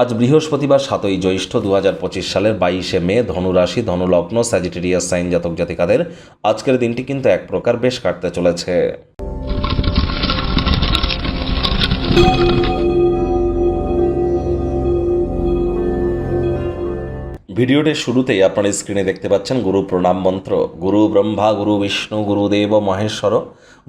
আজ বৃহস্পতিবার সাতই জ্যৈষ্ঠ দু পঁচিশ সালের বাইশে মে, ধনুরাশি, ধনুলগ্ন স্যাজিটেরিয়াস সাইন জাতক জাতিকাদের আজকের দিনটি কিন্তু এক প্রকার বেশ কাটতে চলেছে। ভিডিওটির শুরুতেই আপনার স্ক্রিনে দেখতে পাচ্ছেন গুরু প্রণাম মন্ত্র। গুরু ব্রহ্মা, গুরু বিষ্ণু গুরুদেব মহেশ্বর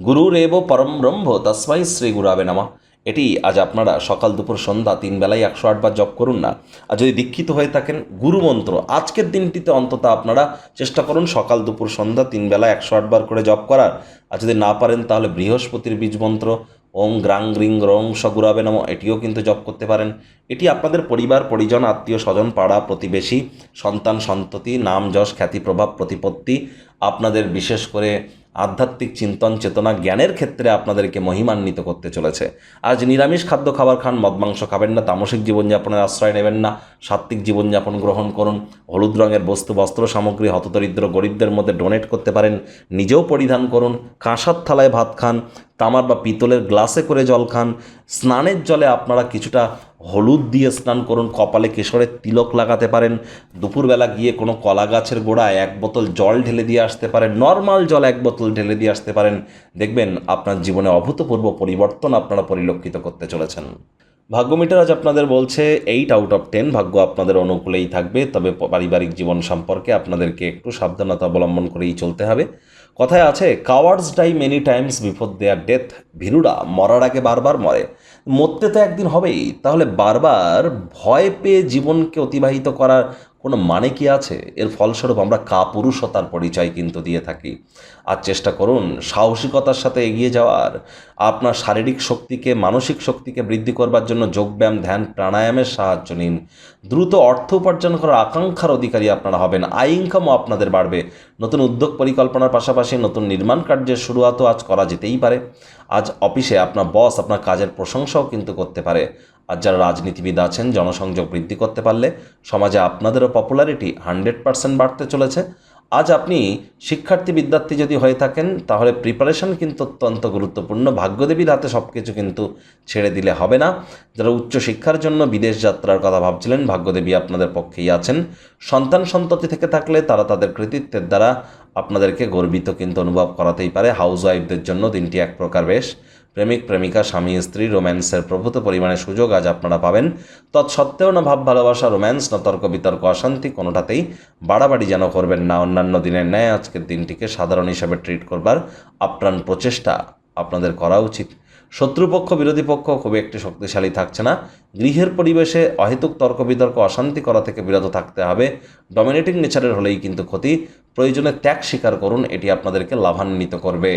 গুরুরেব পরম ব্রহ্ম তস্মাই শ্রী গুরাবে নামা। এটি আজ আপনারা সকাল দুপুর সন্ধ্যা তিন বেলায় একশো আটবার জপ করুন না। আর যদি দীক্ষিত হয়ে থাকেন, গুরু মন্ত্র, আজকের দিনটিতে অন্তত আপনারা চেষ্টা করুন সকাল দুপুর সন্ধ্যা তিন বেলা একশো আটবার করে জপ করার। আর যদি না পারেন, তাহলে বৃহস্পতির বীজ মন্ত্র ওং গ্রাং গ্রিং রং সগুরাবে নাম, এটিও কিন্তু জপ করতে পারেন। এটি আপনাদের পরিবার, পরিজন, আত্মীয় স্বজন, পাড়া, প্রতিবেশী, সন্তান, সন্ততি, নাম, যশ, খ্যাতি, প্রভাব, প্রতিপত্তি, আপনাদের বিশেষ করে আধ্যাত্মিক চিন্তন চেতনা জ্ঞানের ক্ষেত্রে আপনাদেরকে মহিমান্বিত করতে চলেছে। আজ নিরামিষ খাদ্য খাবার খান, মদ মাংস খাবেন না, তামসিক জীবনযাপনের আশ্রয় নেবেন না, সাত্ত্বিক জীবনযাপন গ্রহণ করুন, হলুদ রঙের বস্তু, বস্ত্র, সামগ্রী, হতদরিদ্র গরিবদের মধ্যে ডোনেট করতে পারেন, নিজেও পরিধান করুন, কাঁসার থালায় ভাত খান তামার বা পিতলের গ্লাসে করে জল খান। স্নানের জলে আপনারা কিছুটা হলুদ দিয়ে স্নান করুন। কপালে কেশরের তিলক লাগাতে পারেন। দুপুরবেলা গিয়ে কোনো কলা গাছের গোড়ায় এক বোতল জল ঢেলে দিয়ে আসতে পারেন। নর্মাল জল এক বোতল ঢেলে দিয়ে আসতে পারেন। দেখবেন আপনার জীবনে অভূতপূর্ব পরিবর্তন আপনারা পরিলক্ষিত করতে চলেছেন। ভাগ্য মিটার আজ আপনাদের বলছে এইট আউট অফ টেন ভাগ্য আপনাদের অনুকূলেই থাকবে, তবে পারিবারিক জীবন সম্পর্কে আপনাদেরকে একটু সাবধানতা অবলম্বন করেই চলতে হবে। কথায় আছে cowards die many times before their death ভীরুরা মরার আগে বারবার মরে। মরতে তো একদিন হবেই, তাহলে বারবার ভয় পেয়ে জীবনকে অতিবাহিত করার কোনো মানে কি আছে? এর ফলস্বরূপ আমরা কাপুরুষতার পরিচয় কিন্তু দিয়ে থাকি। আর চেষ্টা করুন সাহসিকতার সাথে এগিয়ে যাওয়ার। আপনার শারীরিক শক্তিকে, মানসিক শক্তিকে বৃদ্ধি করবার জন্য যোগব্যায়াম, ধ্যান, প্রাণায়ামের সাহায্য নিন। দ্রুত অর্থ উপার্জন করার আকাঙ্ক্ষার অধিকারী আপনারা হবেন। আয় ইনকামও আপনাদের বাড়বে। নতুন উদ্যোগ পরিকল্পনার পাশাপাশি নতুন নির্মাণ কার্যের শুরুয়াতও আজ করা যেতেই পারে। আজ অফিসে আপনার বস আপনার কাজের প্রশংসাও কিন্তু করতে পারে। আর যারা রাজনীতিবিদ আছেন, জনসংযোগ বৃদ্ধি করতে পারলে সমাজে আপনাদেরও পপুলারিটি হান্ড্রেড পার্সেন্ট বাড়তে চলেছে। আজ আপনি শিক্ষার্থী, বিদ্যার্থী যদি হয়ে থাকেন, তাহলে প্রিপারেশন কিন্তু অত্যন্ত গুরুত্বপূর্ণ। ভাগ্যদেবীর হাতে সব কিছু কিন্তু ছেড়ে দিলে হবে না। যারা উচ্চশিক্ষার জন্য বিদেশ যাত্রার কথা ভাবছিলেন, ভাগ্যদেবী আপনাদের পক্ষেই আছেন। সন্তান সন্ততি থেকে থাকলে তারা তাদের কৃতিত্বের দ্বারা আপনাদেরকে গর্বিত কিন্তু অনুভব করাতেই পারে। হাউস ওয়াইফদের জন্য দিনটি এক প্রকার বেশ। প্রেমিক, প্রেমিকা, স্বামী, স্ত্রী, রোম্যান্সের প্রভূত পরিমাণে সুযোগ আজ আপনারা পাবেন। তৎসত্ত্বেও না ভাব, ভালোবাসা, রোম্যান্স, না তর্ক, বিতর্ক, অশান্তি কোনোটাতেই বাড়াবাড়ি যেন করবেন না। অন্যান্য দিনের ন্যায় আজকের দিনটিকে সাধারণ হিসাবে ট্রিট করবার আপ্রাণ প্রচেষ্টা আপনাদের করা উচিত। শত্রুপক্ষ, বিরোধী পক্ষ খুব একটি শক্তিশালী থাকছে না। গৃহের পরিবেশে অহেতুক তর্ক, বিতর্ক, অশান্তি করা থেকে বিরত থাকতে হবে। ডমিনেটিং নেচারের হলেই কিন্তু ক্ষতি। প্রয়োজনে ত্যাগ স্বীকার করুন, এটি আপনাদেরকে লাভান্বিত করবে।